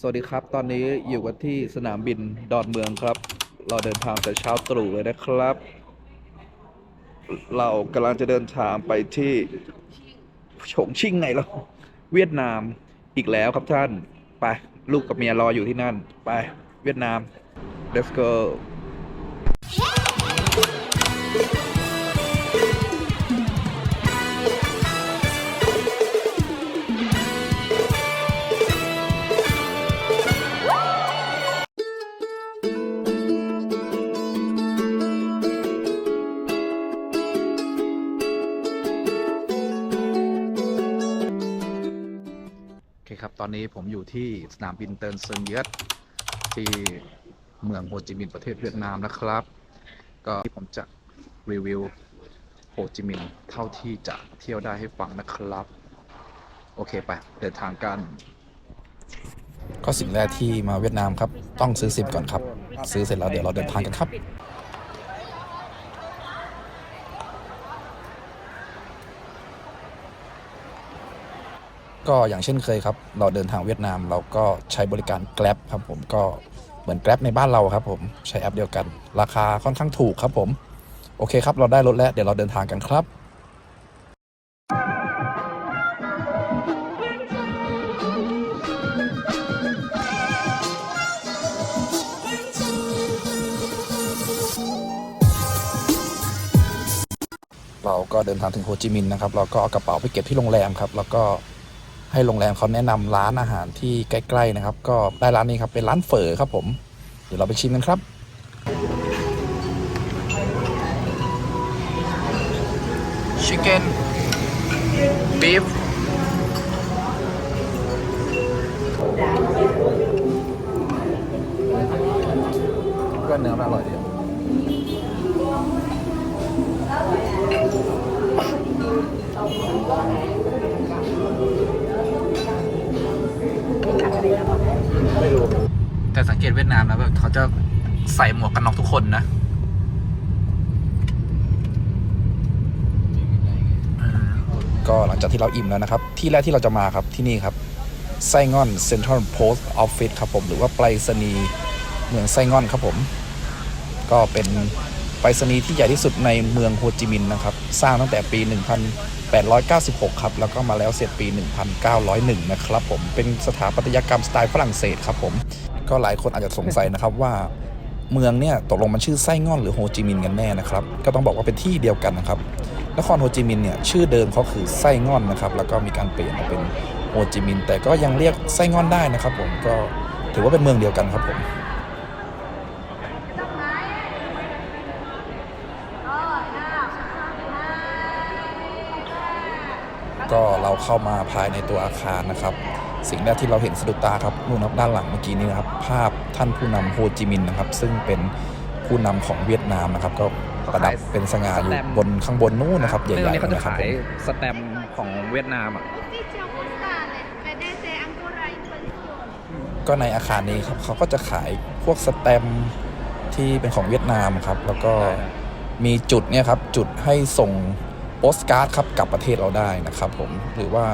สวัสดีครับ ตอนนี้อยู่กันที่สนามบินดอนเมืองครับ เราเดินทางแต่เช้าตรู่เลยนะครับ เรากำลังจะเดินทางไปที่ฉงชิ่งไงเราเวียดนามอีกแล้วครับท่าน ไป ลูกกับเมียรออยู่ที่นั่น ไปเวียดนาม let's go อเคครับตอนนี้ผมอยู่ที่สนามบินเติร์นเซินเยตที่เมืองโฮจิมินห์ประเทศเวียดนามนะครับ ก็ที่ผมจะรีวิวโฮจิมินห์เท่าที่จะเที่ยวได้ให้ฟังนะครับ โอเคไปเดินทางกัน ก็สิ่งแรกที่มาเวียดนามครับ ต้องซื้อซิมก่อนครับ ซื้อเสร็จแล้วเดี๋ยวเราเดินทางกันครับ ก็อย่างเช่นเคยครับ เราเดินทางเวียดนามเราก็ใช้บริการ Grab ครับผมก็เหมือน Grab ในบ้านเราครับผมใช้แอปเดียวกัน ราคาค่อนข้างถูกครับผม โอเคครับ เราได้รถแล้ว เดี๋ยวเราเดินทางกันครับเราก็เดินทางถึงโฮจิมินห์นะครับ เราก็เอากระเป๋าไปเก็บที่โรงแรมครับ แล้วก็ ให้โรงแรมเขาแนะนำร้านอาหารที่ใกล้ๆนะครับ ก็ได้ร้านนี้ครับเป็นร้านเฝอครับผม เดี๋ยวเราไปชิมกันครับชิคเก้นบีฟก็เนื้อมันอร่อยดีอ แต่สังเกตเวียดนามนะแบบเขาจะใส่หมวกกันน็อกทุกคนนะก็หลังจากที่เราอิ่มแล้วนะครับ ที่แรกที่เราจะมาครับที่นี่ครับไส้งอน Central Post Office ครับผม หรือว่าไปรษณีย์เมืองไส้งอนครับผม ก็เป็นไปรษณีย์ที่ใหญ่ที่สุดในเมืองโฮจิมินห์นะครับ สร้างตั้งแต่ปี 1896 ครับ แล้วก็มาแล้วเสร็จปี 1901 นะครับผม เป็นสถาปัตยกรรมสไตล์ฝรั่งเศสครับผม ก็หลายคนอาจจะสงสัยนะครับว่าเมืองเนี่ยตกลงมันชื่อไส้งอนหรือโฮจิมินห์กันแน่นะครับ ก็ต้องบอกว่าเป็นที่เดียวกันนะครับ นครโฮจิมินห์เนี่ยชื่อเดิมเขาคือไส้งอนนะครับ แล้วก็มีการเปลี่ยนมาเป็นโฮจิมินห์แต่ก็ยังเรียกไส้งอนได้นะครับ ผมก็ถือว่าเป็นเมืองเดียวกันครับผมก็เราเข้ามาภายในตัวอาคารนะครับ สิ่งแรกที่เราเห็นสะดุดตาครับนู่นครับด้านหลังเมื่อกี้นี้นะครับ ภาพท่านผู้นำโฮจิมินห์นะครับ ซึ่งเป็นผู้นำของเวียดนามนะครับ ก็ประดับเป็นสง่าอยู่บนข้างบนนู่นนะครับใหญ่ในวันนี้ๆเขาจะนะครับขายผมสแตมป์ของเวียดนามอะ PDC Angkora Invention ก็ในอาคารนี้ครับเขาก็จะขายพวกสแตมป์ที่เป็นของเวียดนามครับ แล้วก็มีจุดเนี่ยครับจุดให้ส่งโปสการ์ดครับกลับประเทศเราได้นะครับผมหรือว่า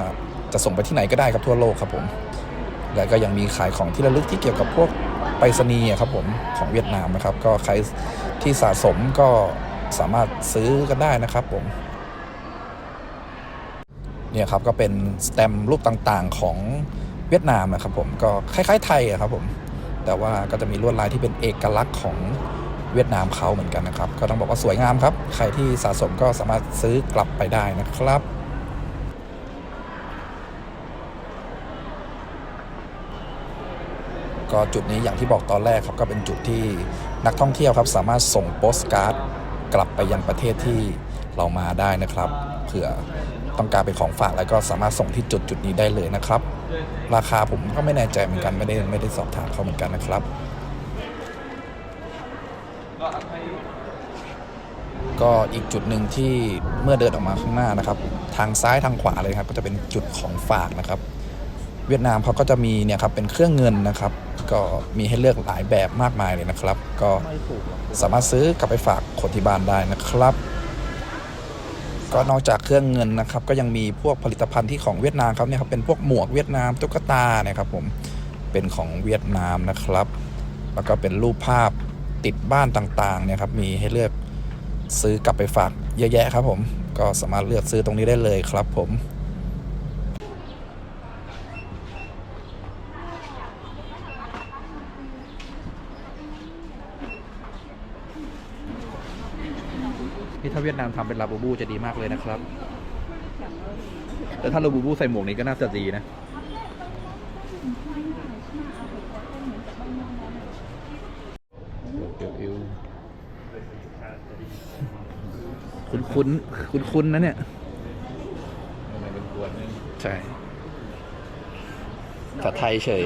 จะส่งไปที่ไหนก็ได้ครับทั่วโลกครับผมแล้วก็ยังมีขายของที่ระลึกที่เกี่ยวกับพวกไปรษณีย์ครับผมของเวียดนามนะครับ ก็ใครที่สะสมก็สามารถซื้อกันได้นะครับผมเนี่ยครับก็เป็นสแตมรูปต่างๆของเวียดนามนะครับผมก็คล้าย ๆ ไทยอะครับผมแต่ว่าก็จะมีลวดลายที่เป็นเอกลักษณ์ของเวียดนามเขาเหมือนกันนะครับ ก็ต้องบอกว่าสวยงามครับ ใครที่สะสมก็สามารถซื้อกลับไปได้นะครับ ก็จุดนี้อย่างที่บอกตอนแรกครับก็เป็นจุดที่นักท่องเที่ยวครับสามารถส่งโปสการ์ดกลับไปยังประเทศที่เรามาได้นะครับเผื่อต้องการเป็นของฝากแล้วก็สามารถส่งที่จุดจุดนี้ได้เลยนะครับ ราคาผมก็ไม่แน่ใจเหมือนกันไม่ได้ไม่ได้สอบถามเขาเหมือนกันนะครับ ก็อีกจุดหนึ่งที่เมื่อเดินออกมาข้างหน้านะครับ ทางซ้ายทางขวาเลยครับ ก็จะเป็นจุดของฝากนะครับ เวียดนามเขาก็จะมีเนี่ยครับเป็นเครื่องเงินนะครับ ก็มีให้เลือกหลายแบบมากมายเลยนะครับ ก็สามารถซื้อกลับไปฝากคนที่บ้านได้นะครับ ก็นอกจากเครื่องเงินนะครับ ก็ยังมีพวกผลิตภัณฑ์ที่ของเวียดนามครับเนี่ยครับเป็นพวกหมวกเวียดนามตุ๊กตาเนี่ยครับผมเป็นของเวียดนามนะครับ แล้วก็เป็นรูปภาพติดบ้านต่างๆเนี่ยครับมีให้เลือกซื้อกลับไปฝากเยอะแยะครับผมก็สามารถเลือกซื้อตรงนี้ได้เลยครับผม นี่ถ้าเวียดนามทำเป็นลาบูบูจะดีมากเลยนะครับ แต่ถ้าลาบูบูใส่หมวกนี้ก็น่าจะดีนะคุ้นคุ้นคุ้นคุ้นๆนะเนี่ยใช่ภาษาไทยเฉย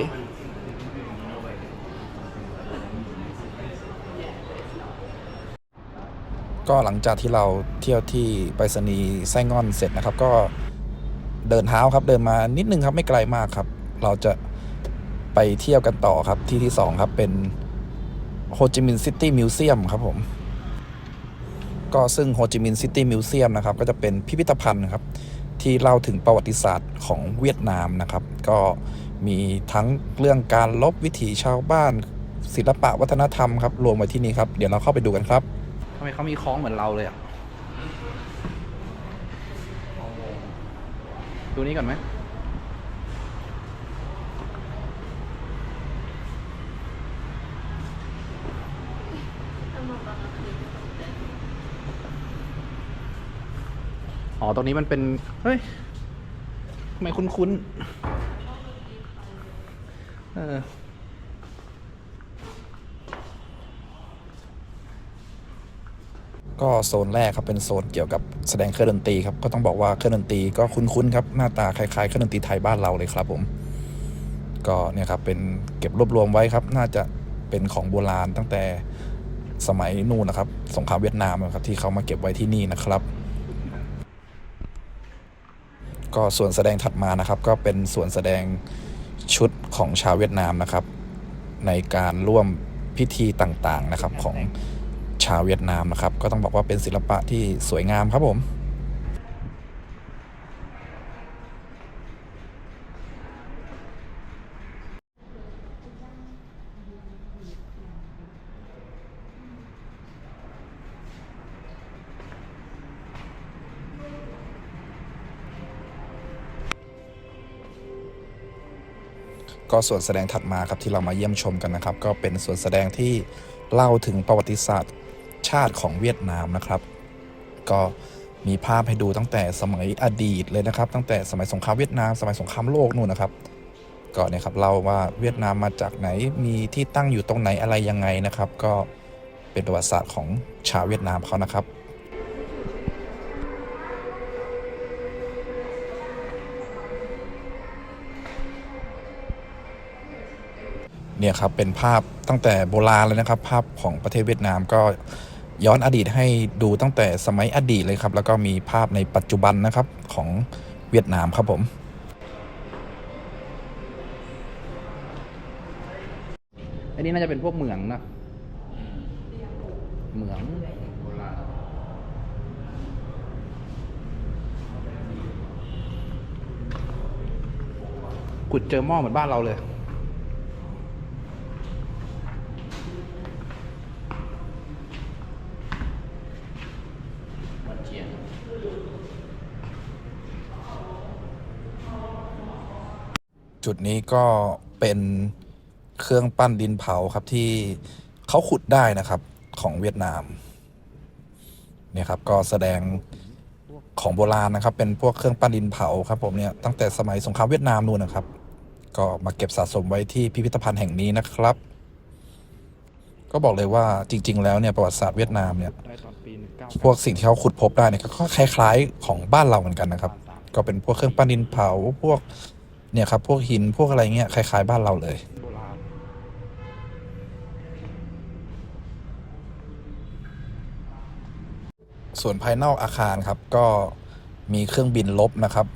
ก็หลังจากที่เราเที่ยวที่ไปรษณีย์ไส้งอนเสร็จนะครับ ก็เดินเท้าครับเดินมานิดนึงครับไม่ไกลมากครับ เราจะไปเที่ยวกันต่อครับที่ที่สองครับเป็นโฮจิมินห์ซิตี้มิวเซียมครับผม ก็ซึ่งโฮจิมินห์ซิตี้มิวเซียมนะครับก็จะเป็นพิพิธภัณฑ์ครับที่เล่าถึงประวัติศาสตร์ของเวียดนามนะครับ ก็มีทั้งเรื่องการลบวิถีชาวบ้าน ศิลปะวัฒนธรรมครับรวมไว้ที่นี่ครับ เดี๋ยวเราเข้าไปดูกันครับ ทำไมเขามีคล้องเหมือนเราเลยอะ ดูนี้ก่อนไหมอ๋อ ตรงนี้มันเป็น เฮ้ยทำไมคุ้นๆ เออ ก็โซนแรกครับเป็นโซนเกี่ยวกับแสดงเครื่องดนตรีครับก็ต้องบอกว่าเครื่องดนตรีก็คุ้นๆครับหน้าตาคล้ายๆเครื่องดนตรีไทยบ้านเราเลยครับผมก็เนี่ยครับเป็นเก็บรวบรวมไว้ครับน่าจะเป็นของโบราณตั้งแต่สมัยนู่นนะครับ สงครามเวียดนามครับที่เขามาเก็บไว้ที่นี่นะครับ ก็ส่วนแสดงถัดมานะครับ ก็เป็นส่วนแสดงชุดของชาวเวียดนามนะครับ ในการร่วมพิธีต่างๆนะครับของ ชาวเวียดนามนะครับ ก็ต้องบอกว่าเป็นศิลปะที่สวยงามครับผมก็ส่วนแสดงถัดมาครับที่เรามาเยี่ยมชมกันนะครับ ก็เป็นส่วนแสดงที่เล่าถึงประวัติศาสตร์ ชาติของเวียดนามนะครับ ก็มีภาพให้ดูตั้งแต่สมัยอดีตเลยนะครับ ตั้งแต่สมัยสงครามเวียดนาม สมัยสงครามโลกนู่นนะครับก็เนี่ยครับเล่าว่าเวียดนามมาจากไหนมีที่ตั้งอยู่ตรงไหนอะไรยังไงนะครับ ก็เป็นประวัติศาสตร์ของชาวเวียดนามเขานะครับเนี่ยครับเป็นภาพตั้งแต่โบราณเลยนะครับ ภาพของประเทศเวียดนามก็ ย้อนอดีตให้ดูตั้งแต่สมัยอดีตเลยครับ แล้วก็มีภาพในปัจจุบันนะครับของเวียดนามครับผมอันนี้น่าจะเป็นพวกเหมืองนะเหมืองขุดเจอหม้อเหมือนบ้านเราเลย จุดนี้ก็เป็นเครื่องปั้นดินเผาครับที่เขาขุดได้นะครับของเวียดนามเนี่ยครับก็แสดงของโบราณนะครับ เป็นพวกเครื่องปั้นดินเผาครับผมเนี่ยตั้งแต่สมัยสงครามเวียดนามนู่นนะครับ ก็มาเก็บสะสมไว้ที่พิพิธภัณฑ์แห่งนี้นะครับ ก็บอกเลยว่าจริง ๆ แล้วเนี่ยประวัติศาสตร์เวียดนามเนี่ยพวกสิ่งที่เขาขุดพบได้เนี่ยก็คล้าย ๆ ของบ้านเราเหมือนกันนะครับ ก็เป็นพวกเครื่องปั้นดินเผาพวก เนี่ยครับพวกหินพวกอะไรเงี้ยคล้าย ๆ บ้านเราเลยโบราณส่วนภายนอกอาคารครับก็มีเครื่องบินลบนะครับ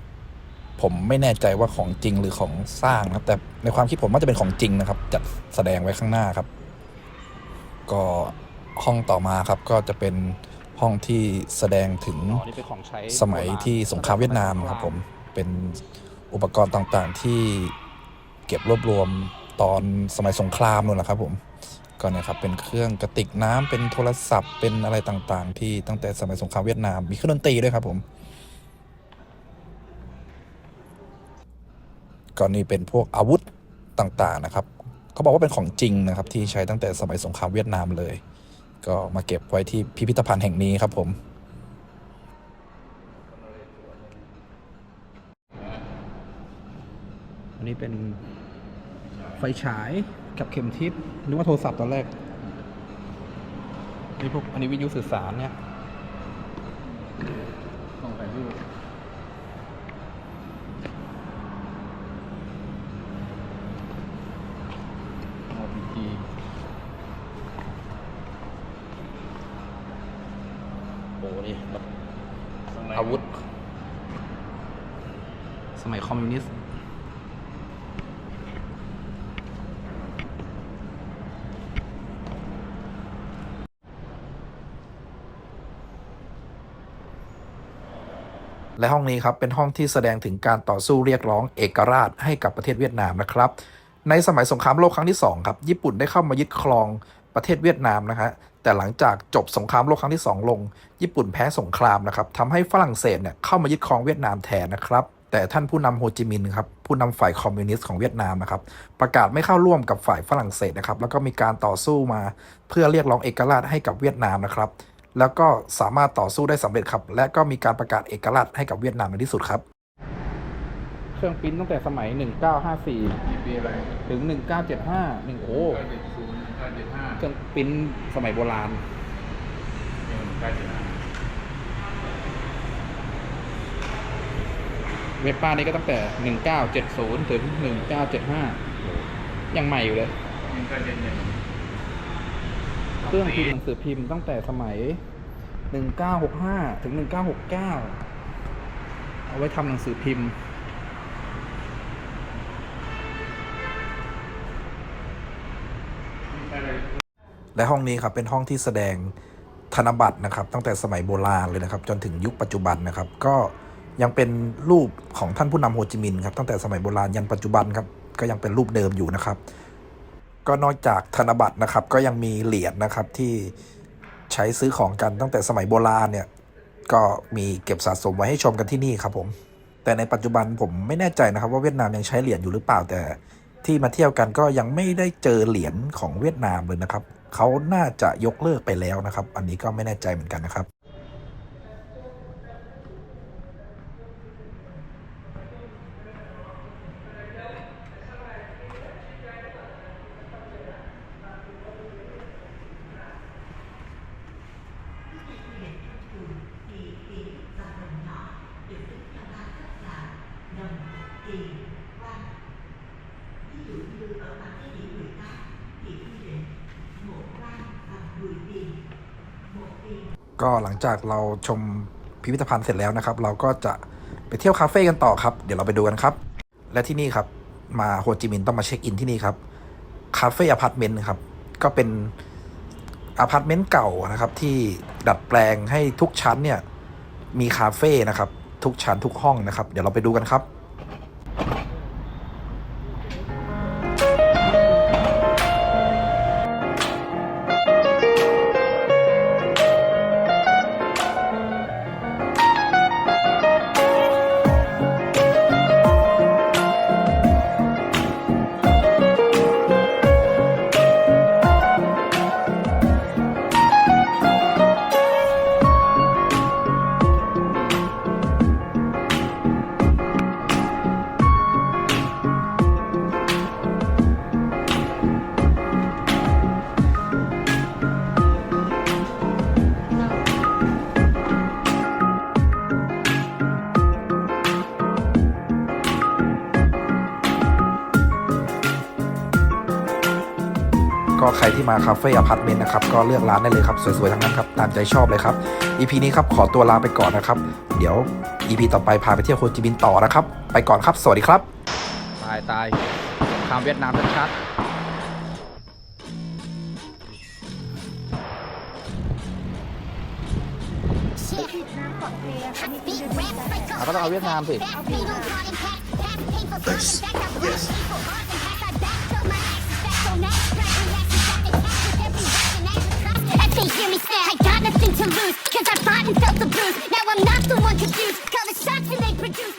ผมไม่แน่ใจว่าของจริงหรือของสร้างนะครับ แต่ในความคิดผมว่าจะเป็นของจริงนะครับ จัดแสดงไว้ข้างหน้าครับ ก็ห้องต่อมาครับก็จะเป็นห้องที่แสดงถึงอ๋อนี่เป็นของใช้สมัยที่สงครามเวียดนามครับผมเป็น อุปกรณ์ต่างๆ ที่เก็บรวบรวมตอนสมัยสงครามนู่นแหละครับผมก็นี่ยครับเป็นเครื่องกระติกน้ำเป็นโทรศัพท์เป็นอะไรต่างๆ ที่ตั้งแต่สมัยสงครามเวียดนาม มีเครื่องดนตรีด้วยครับผมก็นี่เป็นพวกอาวุธต่างๆนะครับเขาบอกว่าเป็นของจริงนะครับที่ใช้ตั้งแต่สมัยสงครามเวียดนามเลย ก็มาเก็บไว้ที่พิพิธภัณฑ์แห่งนี้ครับผม นี้เป็นไฟฉายกับเข็มทิศนึกว่าโทรศัพท์ตอนแรกนี่พวกอันนี้วิทยุสื่อสารเนี่ยต้องถ่ายรูปโอพีจีโอ้นี่แบบอาวุธ สมัยคอมมิวนิสต์ และห้องนี้ครับเป็นห้องที่แสดงถึงการต่อสู้เรียกร้องเอกราชให้กับประเทศเวียดนามนะครับ ในสมัยสงครามโลกครั้งที่2ครับญี่ปุ่นได้เข้ามายึดครองประเทศเวียดนามนะฮะแต่หลังจากจบสงครามโลกครั้งที่ 2 ลง ญี่ปุ่นแพ้สงครามนะครับทำให้ฝรั่งเศสเนี่ยเข้ามายึดครองเวียดนามแทนนะครับแต่ท่านผู้นำโฮจิมินห์ครับผู้นำฝ่ายคอมมิวนิสต์ของเวียดนามนะครับประกาศไม่เข้าร่วมกับฝ่ายฝรั่งเศสนะครับแล้วก็มีการต่อสู้มาเพื่อเรียกร้องเอกราชให้กับเวียดนามนะครับ แล้วก็สามารถต่อสู้ได้สำเร็จครับ และก็มีการประกาศเอกราชให้กับเวียดนามในที่สุดครับ เครื่องปริ้นตั้งแต่สมัย 1954มีปีอะไรถึง 1975หนึ่งโอ้เก้าเจ็ดศูนย์เก้าเจ็ดห้าเครื่องปริ้นสมัยโบราณหนึ่งเก้าเจ็ดห้าเว็บป้านี่ก็ตั้งแต่ 1970 ถึง 1975 ยังใหม่อยู่เลยหนึ่ง เครื่องพิมพ์หนังสือพิมพ์ตั้งแต่สมัย 1965 ถึง 1969 เอาไว้ทำหนังสือพิมพ์และห้องนี้ครับเป็นห้องที่แสดงธนบัตรนะครับ ตั้งแต่สมัยโบราณเลยนะครับ จนถึงยุคปัจจุบันนะครับ ก็ยังเป็นรูปของท่านผู้นำโฮจิมินห์ครับตั้งแต่สมัยโบราณยันปัจจุบันครับก็ยังเป็นรูปเดิมอยู่นะครับ ก็นอกจากธนบัตรนะครับ ก็ยังมีเหรียญนะครับที่ใช้ซื้อของกันตั้งแต่สมัยโบราณเนี่ย ก็มีเก็บสะสมไว้ให้ชมกันที่นี่ครับผม แต่ในปัจจุบันผมไม่แน่ใจนะครับ ว่าเวียดนามยังใช้เหรียญอยู่หรือเปล่าแต่ที่มาเที่ยวกันก็ยังไม่ได้เจอเหรียญของเวียดนามเลยนะครับเขาน่าจะยกเลิกไปแล้วนะครับ อันนี้ก็ไม่แน่ใจเหมือนกันนะครับ ก็หลังจากเราชมพิพิธภัณฑ์เสร็จแล้วนะครับ เราก็จะไปเที่ยวคาเฟ่กันต่อครับ เดี๋ยวเราไปดูกันครับ และที่นี่ครับ มาโฮจิมินห์ต้องมาเช็คอินที่นี่ครับคาเฟ่อพาร์ตเมนต์ครับ ก็เป็นอพาร์ตเมนต์เก่านะครับ ที่ดัดแปลงให้ทุกชั้นเนี่ยมีคาเฟ่นะครับ ทุกชั้นทุกห้องนะครับ เดี๋ยวเราไปดูกันครับ ใครที่มาคาเฟ่อพาร์ตเมนต์นะครับก็เลือกร้านได้เลยครับ สวยๆทั้งนั้นครับตามใจชอบเลยครับ EP นี้ครับขอตัวลาไปก่อนนะครับ เดี๋ยว EP ต่อไปพาไปเที่ยวโฮจิมินห์ต่อนะครับ ไปก่อนครับ สวัสดีครับ ตายตายข้ามเวียดนามชัดน้ำกดเพลย์ค่ะมีอินโดนีเซียๆก็ต้องเอาเวียดนามสิเอาเพลย์ค่ะ Yes. hear me say I got nothing to lose Cause I fought and felt the bruise. Now I'm not the one confused. Call the shots and they produce.